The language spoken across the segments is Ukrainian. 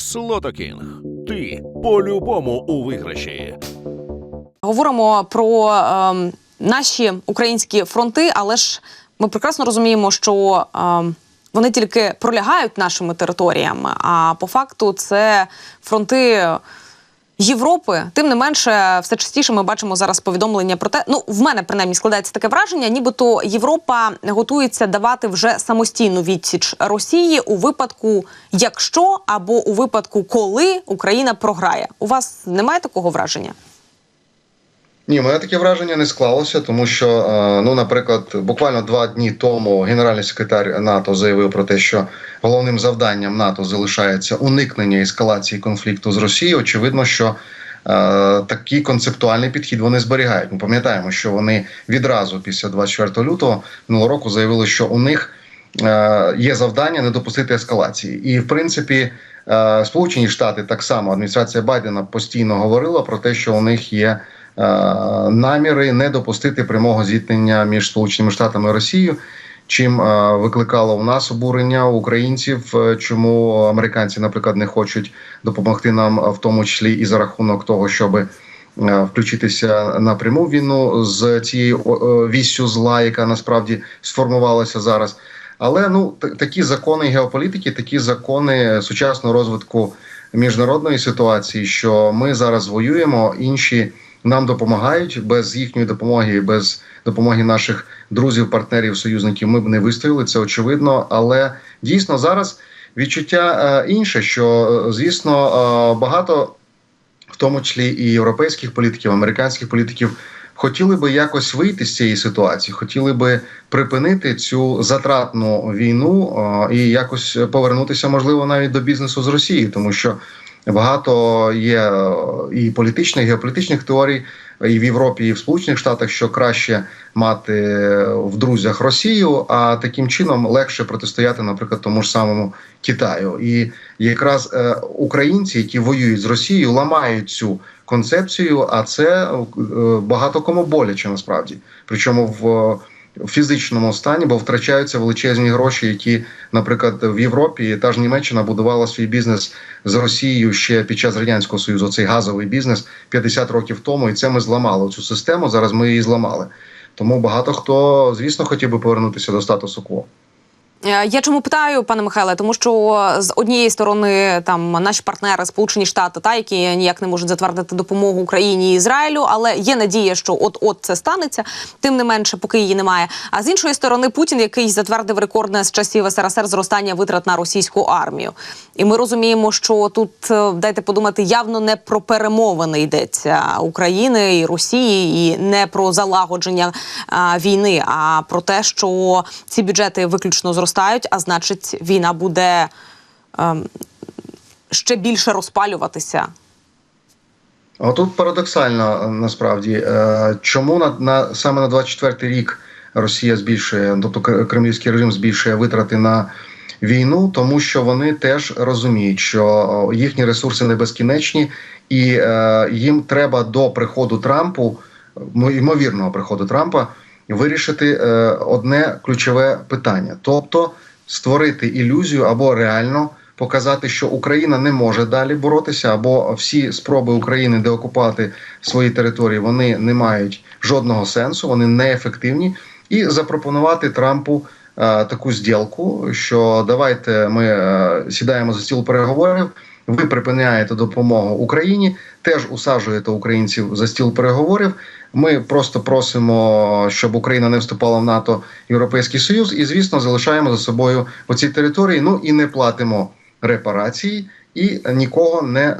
Слотокінг. Ти по-любому у виграші. Говоримо про е, наші українські фронти, але ж ми прекрасно розуміємо, що е, вони тільки пролягають нашими територіями. А по факту це фронти. Європи, тим не менше, все частіше ми бачимо зараз повідомлення про те, ну в мене принаймні складається таке враження, нібито Європа готується давати вже самостійну відсіч Росії у випадку, якщо або у випадку, коли Україна програє. У вас немає такого враження? Ні, мене таке враження не склалося, тому що, е, ну, наприклад, буквально два дні тому генеральний секретар НАТО заявив про те, що головним завданням НАТО залишається уникнення ескалації конфлікту з Росією. Очевидно, що е, такий концептуальний підхід вони зберігають. Ми пам'ятаємо, що вони відразу після 24 лютого минулого року заявили, що у них е, є завдання не допустити ескалації, і в принципі. Сполучені Штати так само адміністрація Байдена постійно говорила про те, що у них є наміри не допустити прямого зіткнення між Сполученими Штатами і Росією, чим е, викликало у нас обурення українців, е, чому американці, наприклад, не хочуть допомогти нам, е, в тому числі і за рахунок того, щоб включитися на пряму війну з цією е, віссю зла, яка насправді сформувалася зараз. Але ну такі закони геополітики, такі закони сучасного розвитку міжнародної ситуації, що ми зараз воюємо, інші нам допомагають без їхньої допомоги, без допомоги наших друзів, партнерів, союзників. Ми б не вистояли, це очевидно. Але дійсно зараз відчуття е, інше, що е, звісно е, багато, в тому числі і європейських політиків, американських політиків. Хотіли би якось вийти з цієї ситуації, хотіли би припинити цю затратну війну і якось повернутися, можливо, навіть до бізнесу з Росією, тому що багато є е, і політичних, і геополітичних теорій і в Європі, і в Сполучених Штатах, що краще мати в друзях Росію, а таким чином легше протистояти, наприклад, тому ж самому Китаю. І якраз е, українці, які воюють з Росією, ламають цю концепцію, а це е, багато кому боляче насправді. Причому в в фізичному стані, бо втрачаються величезні гроші, які, наприклад, в Європі та ж Німеччина будувала свій бізнес з Росією ще під час радянського союзу. Цей газовий бізнес 50 років тому, і це ми зламали цю систему. Зараз ми її зламали. Тому багато хто, звісно, хотів би повернутися до статусу кво. Е, Я чому питаю, пане Михайле, тому що з однієї сторони там наші партнери, Сполучені Штати, та які ніяк не можуть затвердити допомогу Україні і Ізраїлю, але є надія, що от от це станеться. Тим не менше, поки її немає. А з іншої сторони, Путін, який затвердив рекордне з часів СРСР зростання витрат на російську армію, і ми розуміємо, що тут е, дайте подумати, явно не про перемовини йдеться України і Росії, і не про залагодження а, війни, а про те, що ці бюджети виключно зростають, а значить, війна буде ем, ще більше розпалюватися. А тут парадоксально е, насправді, Е, чому на, на саме на 24-й рік Росія збільшує, тобто кр- кремлівський режим збільшує витрати на війну, тому що вони теж розуміють, що їхні ресурси не безкінечні, і е, їм треба до приходу Трампу, ймовірного приходу Трампа, вирішити е, одне ключове питання, тобто створити ілюзію або реально показати, що Україна не може далі боротися, або всі спроби України деокупувати свої території вони не мають жодного сенсу, вони неефективні, і запропонувати Трампу. е, Таку зділку, що давайте ми е, сідаємо за стіл переговорів. Ви припиняєте допомогу Україні, теж усаджуєте українців за стіл переговорів. Ми просто просимо, щоб Україна не вступала в НАТО, Європейський Союз, і звісно, залишаємо за собою оці території. Ну і не платимо репарації, і нікого не е,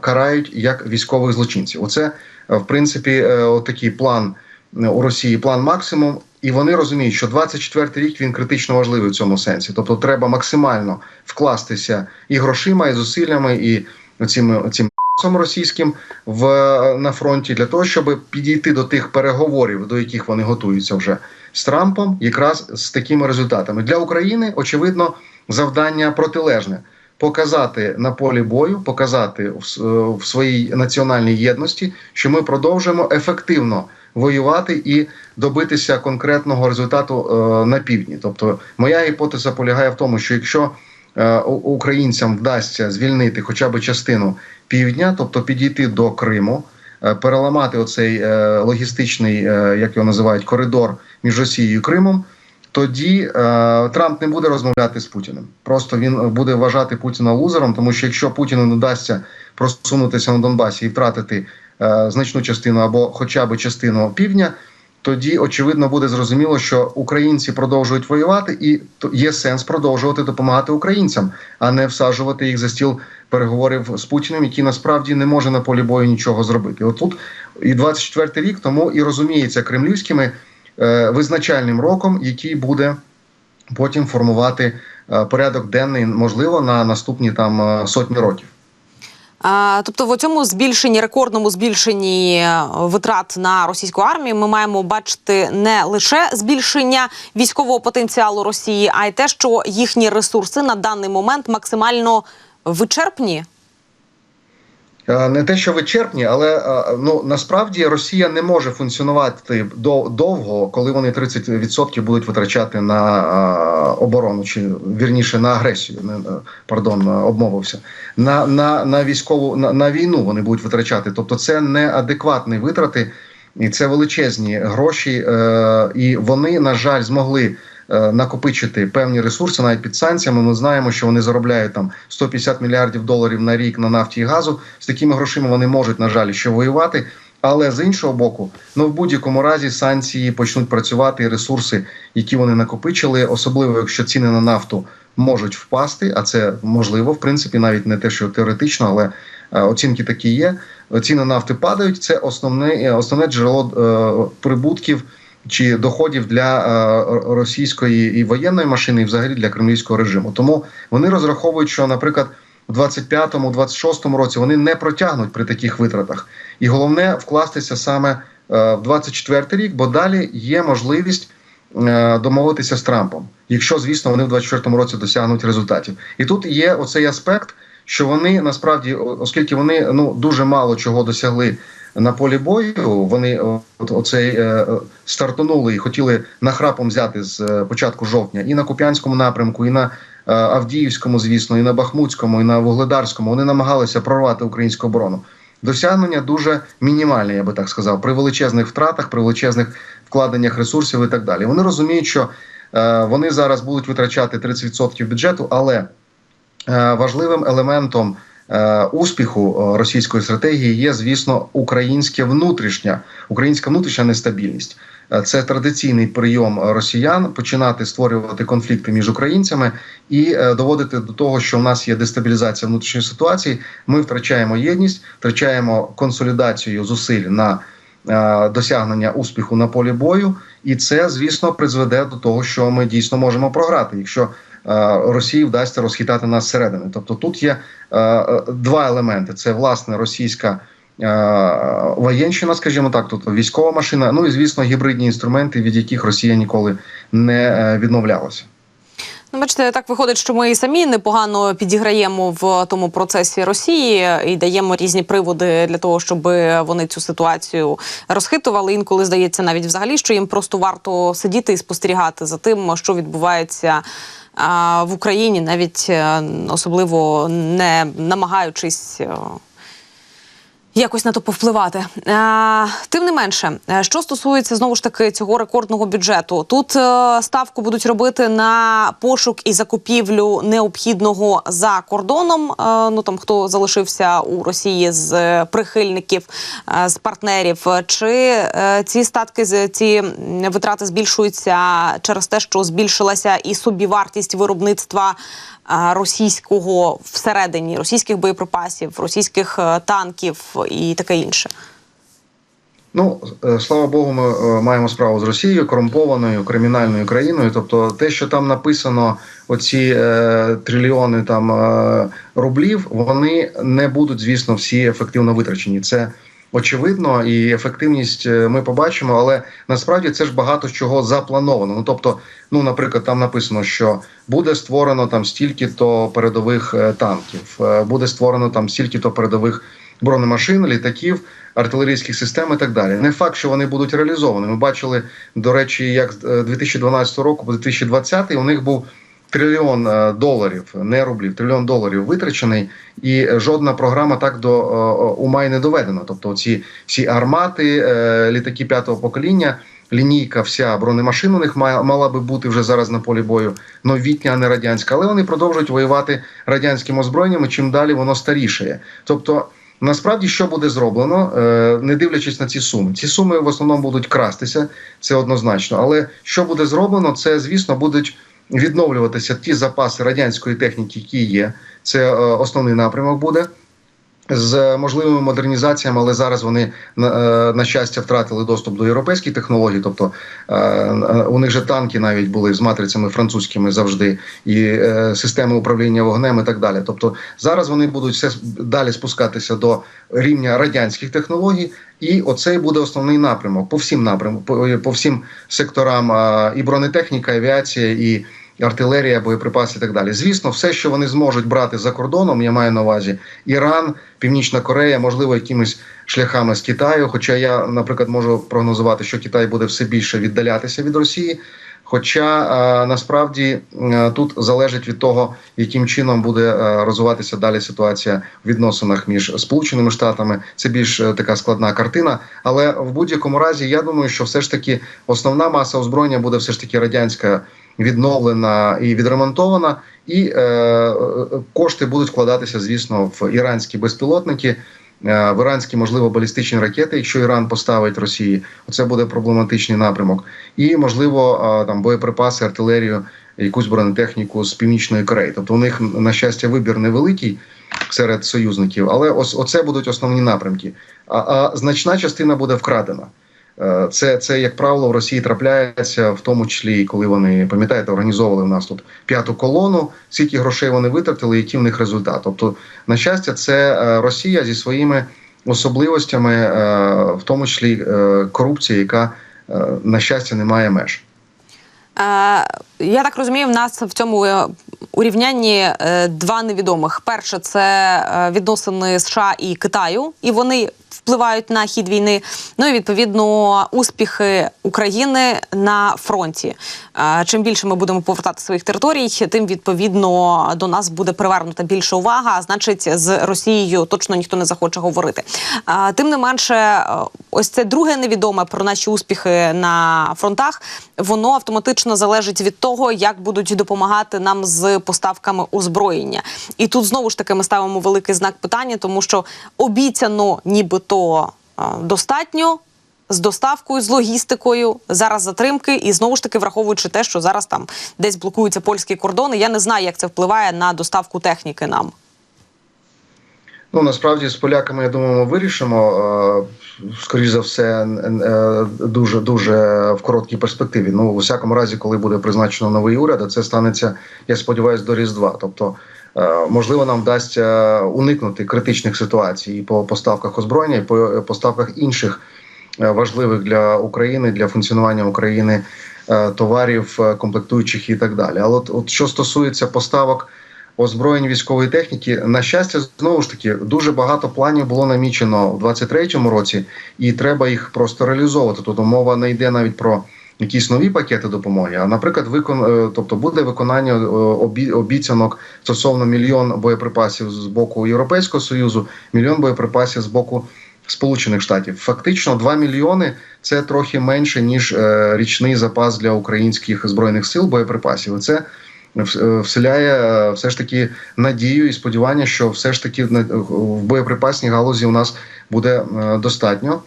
карають як військових злочинців. Оце в принципі е, такий план е, у Росії, план максимум. І вони розуміють, що 24-й рік він критично важливий в цьому сенсі. Тобто, треба максимально вкластися і грошима, і зусиллями, і цим цим російським в на фронті для того, щоб підійти до тих переговорів, до яких вони готуються вже з Трампом, якраз з такими результатами для України. Очевидно, завдання протилежне. Показати на полі бою, показати в, в своїй національній єдності, що ми продовжуємо ефективно воювати і добитися конкретного результату е, на півдні. Тобто, моя гіпотеза полягає в тому, що якщо е, українцям вдасться звільнити хоча б частину півдня, тобто підійти до Криму, е, переламати оцей е, логістичний, е, як його називають, коридор між Росією і Кримом. Тоді е, Трамп не буде розмовляти з Путіним. Просто він буде вважати Путіна лузером, тому що якщо Путіну не вдасться просунутися на Донбасі і втратити значну частину або хоча б частину півдня, тоді очевидно буде зрозуміло, що українці продовжують воювати, і є сенс продовжувати допомагати українцям, а не всаджувати їх за стіл переговорів з Путіним, який насправді не може на полі бою нічого зробити. Отут і 24 рік тому і розуміється кремлівськими е, визначальним роком, який буде потім формувати е, порядок денний, можливо, на наступні там е, сотні років. Тобто, в цьому збільшенні рекордному збільшенні е, витрат на російську армію ми маємо бачити не лише збільшення військового потенціалу Росії, а й те, що їхні ресурси на даний момент максимально вичерпні. Е, Не те, що вичерпні, але е, ну насправді Росія не може функціонувати довго, коли вони 30% будуть витрачати на е, оборону, чи вірніше на агресію. Пардон, обмовився на, на, на військову на, на війну. Вони будуть витрачати. Тобто, це неадекватні витрати, і це величезні гроші. І вони, на жаль, змогли. Е, Накопичити певні ресурси навіть під санкціями. Ми знаємо, що вони заробляють там 150 мільярдів доларів на рік на нафті і газу. З такими грошима вони можуть, на жаль, ще воювати. Але з іншого боку, ну в будь-якому разі санкції почнуть працювати і ресурси, які вони накопичили, особливо якщо ціни на нафту можуть впасти. А це можливо, в принципі, навіть не те, що теоретично, але е, оцінки такі є. Ціни нафти падають. Це основне, е, основне джерело е, прибутків чи доходів для е, російської і воєнної машини, і взагалі для кремлівського режиму. Тому вони розраховують, що, наприклад, у 25-му, 26-му році вони не протягнуть при таких витратах. І головне вкластися саме е, в 24-й рік, бо далі є можливість е, домовитися з Трампом, якщо, звісно, вони в 24-му році досягнуть результатів. І тут є оцей аспект, що вони насправді, оскільки вони ну дуже мало чого досягли на полі бою, вони о, от, оцей е, е, стартанули і хотіли нахрапом взяти з е, початку жовтня і на Куп'янському напрямку, і на е, Авдіївському, звісно, і на Бахмутському, і на Вугледарському. Вони намагалися прорвати українську оборону. Досягнення дуже мінімальне, я би так сказав, при величезних втратах, при величезних вкладеннях ресурсів і так далі. Вони розуміють, що е, вони зараз будуть витрачати 30% бюджету, але е, важливим елементом е, успіху е, російської стратегії є, звісно, українська внутрішня, українська внутрішня нестабільність. Е, Це традиційний прийом росіян починати створювати конфлікти між українцями і е, доводити до того, що в нас є дестабілізація внутрішньої ситуації. Ми втрачаємо єдність, втрачаємо консолідацію зусиль на е, досягнення успіху на полі бою, і це, звісно, призведе до того, що ми дійсно можемо програти, якщо е, Росії вдасться розхитати нас зсередини. Тобто тут є е, е, два елементи: це власне російська. е, Воєнщина, скажімо так, тобто військова машина, ну і звісно, гібридні інструменти, від яких Росія ніколи не е, відмовлялася. Ну, бачите, так виходить, що ми і самі непогано підіграємо в тому процесі Росії і даємо різні приводи для того, щоб вони цю ситуацію розхитували. Інколи здається, навіть взагалі, що їм просто варто сидіти і спостерігати за тим, що відбувається. В Україні навіть е, особливо не намагаючись е, якось на то повпливати. Е, тим не менше, е, що стосується знову ж таки цього рекордного бюджету, тут е, ставку будуть робити на пошук і закупівлю необхідного за кордоном. Е, ну там хто залишився у Росії з е, прихильників, е, з партнерів, чи е, ці статки ці витрати збільшуються через те, що збільшилася і собівартість виробництва а, російського всередині російських боєприпасів, російських е, танків і таке інше. Ну, е, слава Богу, ми е, маємо справу з Росією, корумпованою кримінальною країною. Тобто, те, що там написано, оці е, трильйони там е, рублів, вони не будуть, звісно, всі ефективно витрачені. Це очевидно, і ефективність е, ми побачимо, але насправді це ж багато чого заплановано. Ну тобто, ну, наприклад, там написано, що буде створено там стільки-то передових е, танків, е, буде створено там стільки-то передових бронемашин, літаків, артилерійських систем і так далі. Не факт, що вони будуть реалізовані. Ми бачили, до речі, як з е, 2012 року по 2020 у них був трильйон е, доларів, не рублів, трильйон доларів витрачений, і жодна програма так до е, ума й не доведена. Тобто, ці всі армати, е, літаки п'ятого покоління. Лінійка, вся бронемашин у них мала би бути вже зараз на полі бою новітня, а не радянська. Але вони продовжують воювати радянським озброєнням. Чим далі воно старішає. Тобто, насправді, що буде зроблено, е, не дивлячись на ці суми. Ці суми в основному будуть крастися, це однозначно. Але що буде зроблено, це звісно будуть відновлюватися ті запаси радянської техніки, які є. Це е, основний напрямок буде. З можливими модернізаціями, але зараз вони на, е, на щастя втратили доступ до європейських технологій. Тобто е, е, у них же танки навіть були з матрицями французькими завжди, і системи управління вогнем і так далі. Тобто зараз вони будуть все далі спускатися до рівня радянських технологій, і оцей буде основний напрямок по всім напрямкам, по, всім секторам і бронетехніка, і авіація і артилерія, боєприпаси і так далі. Звісно, все, що вони зможуть брати за кордоном, я маю на увазі Іран, Північна Корея, можливо, якимись шляхами з Китаю. Хоча я, наприклад, можу прогнозувати, що Китай буде все більше віддалятися від Росії. Хоча е, насправді е, тут залежить від того, яким чином буде е, розвиватися далі ситуація в відносинах між Сполученими Штатами. Це більш така складна картина. Але в будь-якому разі я думаю, що все ж таки основна маса озброєння буде все ж таки радянська відновлена і відремонтована, і е, е, кошти будуть вкладатися, звісно, в іранські безпілотники, е, в іранські, можливо, балістичні ракети, якщо Іран поставить Росії, оце буде проблематичний напрямок, і можливо е, там боєприпаси, артилерію, якусь бронетехніку з північної Кореї. Тобто у них на щастя вибір невеликий серед союзників, але ось оце будуть основні напрямки. А, а значна частина буде вкрадена. Е, Це, це, як правило, в Росії трапляється, в тому числі, коли вони пам'ятаєте, організовували в нас тут п'яту колону, скільки грошей вони витратили, який в них результат. Тобто, на щастя, це е, Росія зі своїми особливостями, е, в тому числі корупція, яка на щастя не має меж. Я так розумію, в нас в цьому урівнянні два невідомих. Перше це відносини США і Китаю, і вони впливають на хід війни. Ну і відповідно успіхи України на фронті. Чим більше ми будемо повертати своїх територій, тим відповідно до нас буде привернута більша увага. Значить, з Росією точно ніхто не захоче говорити. Тим не менше, ось це друге невідоме про наші успіхи на фронтах. Воно автоматично залежить від того, як будуть допомагати нам з поставками озброєння. І тут знову ж таки ми ставимо великий знак питання, тому що обіцяно, нібито е, достатньо. З доставкою, з логістикою, зараз затримки, і знову ж таки враховуючи те, що зараз там десь блокуються польські кордони. Я не знаю, як це впливає на доставку техніки нам. Ну насправді з поляками, я думаю, ми вирішимо. е, Скоріше за все, е, дуже дуже в короткій перспективі. Ну, у всякому разі, коли буде призначено новий уряд, а це станеться, я сподіваюся, до Різдва. Тобто, можливо, нам вдасться уникнути критичних ситуацій по поставках озброєння, і по поставках інших е, важливих для України, для функціонування України е, товарів, е, комплектуючих і так далі. Але от, от що стосується поставок озброєнь військової техніки. На щастя, знову ж таки, дуже багато планів було намічено в 23-му році, і треба їх просто реалізовувати. Тут мова не йде навіть про якісь нові пакети допомоги. А, наприклад, викон, е, тобто буде виконання е, обіцянок стосовно мільйон боєприпасів з боку Європейського союзу, мільйон боєприпасів з боку. Сполучених Штатів фактично 2 мільйони це трохи менше ніж е, річний запас для українських збройних сил боєприпасів. Це вселяє все ж таки надію і сподівання, що все ж таки в боєприпасній галузі у нас буде достатньо.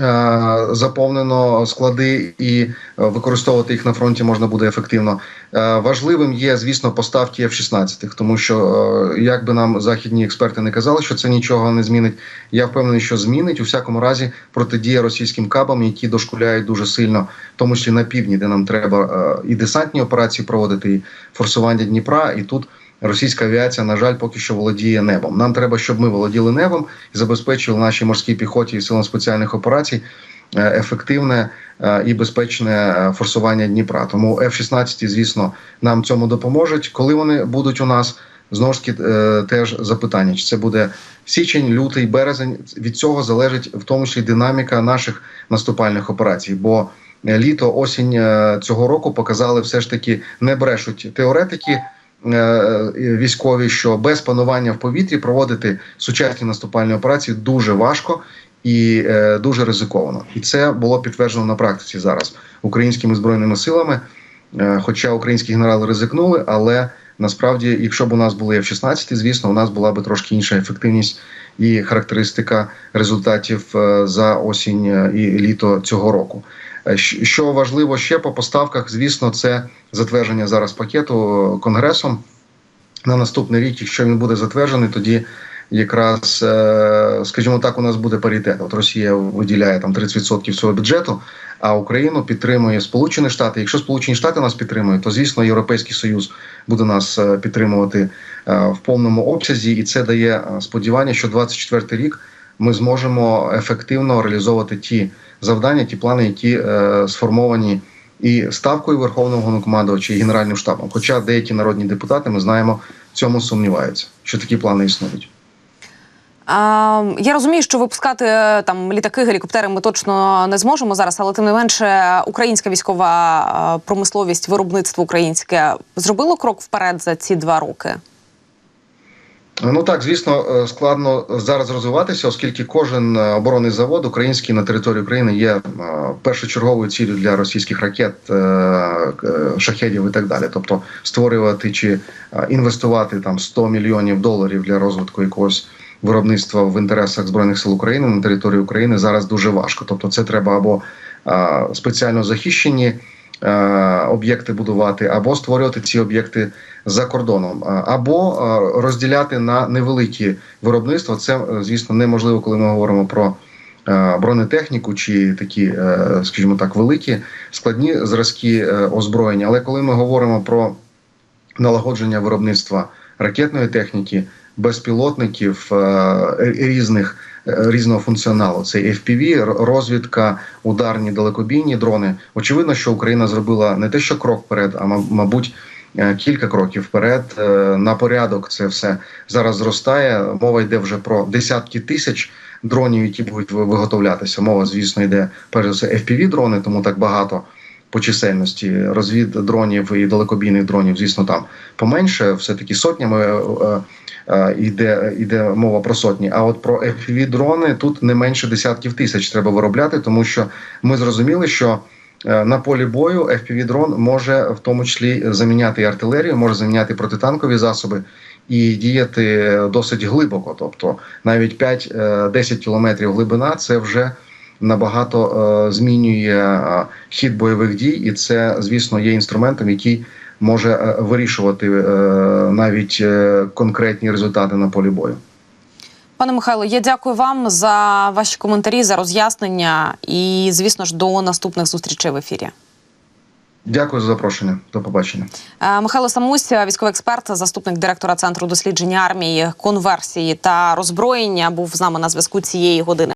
Е, Заповнено склади і е, використовувати їх на фронті можна буде ефективно. Е, Важливим є, звісно, поставки F-16, тому що як би нам західні експерти не казали, що це нічого не змінить. Я впевнений, що змінить у всякому разі протидія російським кабам, які дошкуляють дуже сильно, в тому числі на півдні, де нам треба і десантні операції проводити, і форсування Дніпра. І тут російська авіація, на жаль, поки що володіє небом. Нам треба, щоб ми володіли небом і забезпечили нашій морській піхоті і силам спеціальних операцій. е, Ефективне е, і безпечне е, форсування Дніпра. Тому F-16, звісно, нам цьому допоможуть. Коли вони будуть у нас, знову ж таки, теж запитання: чи це буде січень, лютий, березень? Від цього залежить в тому числі динаміка наших наступальних операцій. Бо літо, осінь цього року показали все ж таки не брешуть теоретики. Е, Військові, що без панування в повітрі проводити сучасні наступальні операції дуже важко і е, дуже ризиковано. І це було підтверджено на практиці зараз українськими збройними силами. Е, Хоча українські генерали ризикнули, але насправді, якщо б у нас були F-16, звісно, у нас була б трошки інша ефективність і характеристика результатів за осінь і літо цього року. Що важливо ще по поставках, звісно, це затвердження зараз пакету конгресом на наступний рік. Якщо він буде затверджений, тоді якраз, е, скажімо так, у нас буде паритет. От Росія виділяє там 30% свого бюджету, а Україну підтримує Сполучені Штати. Якщо Сполучені Штати нас підтримують, то звісно Європейський Союз буде нас е, підтримувати е, в повному обсязі, і це дає сподівання, що 24 рік ми зможемо ефективно реалізовувати ті завдання, ті плани, які сформовані і ставкою Верховного Головнокомандувача, і Генеральним штабом. Хоча деякі народні депутати, ми знаємо, в цьому сумніваються, що такі плани існують. Я розумію, що випускати е, там літаки, гелікоптери ми точно не зможемо зараз, але тим не менше, українська військова е, промисловість, виробництво українське зробило крок вперед за ці два роки. Ну так, звісно, е, складно зараз розвиватися, оскільки кожен е, оборонний завод український на території України є е, першочерговою ціллю для російських ракет, шахедів і так далі. Тобто створювати чи інвестувати там 100 мільйонів доларів для розвитку якогось виробництва в інтересах збройних сил України на території України зараз дуже важко. Тобто, це треба або спеціально захищені об'єкти будувати, або створювати ці об'єкти за кордоном, або розділяти на невеликі виробництва. Це, е, звісно, неможливо, коли ми говоримо про е, бронетехніку чи такі, е, скажімо так, великі складні зразки озброєння. Але коли ми говоримо про налагодження виробництва ракетної техніки, безпілотників різних різного функціоналу, це FPV, розвідка, ударні далекобійні дрони. Очевидно, що Україна зробила не те, що крок вперед, а мабуть. Е, Кілька кроків вперед Е, на порядок це все зараз зростає. Мова йде вже про десятки тисяч дронів, які будуть виготовлятися. Мова, звісно, йде перш за все fpv дрони, тому так багато по чисельності. Розвід дронів і далекобійних дронів, звісно, там поменше, все таки сотнями е, йде, йде мова про сотні. А от про fpv дрони тут не менше десятків тисяч треба виробляти, тому що ми зрозуміли, що. Е, На полі бою FPV-дрон може в тому числі заміняти артилерію, може заміняти протитанкові засоби і діяти досить глибоко. Тобто навіть 5-10 кілометрів глибина це вже набагато е, змінює е, хід бойових дій, і це, звісно, є інструментом, який може е, вирішувати е, навіть е, конкретні результати на полі бою. Пане Михайло, я дякую вам за ваші коментарі, за роз'яснення і, звісно ж, до наступних зустрічей в ефірі. Дякую за запрошення. До побачення. Е, Михайло Самусь, військовий експерт, заступник директора центру дослідження армії, конверсії та роззброєння, був з нами на зв'язку цієї години.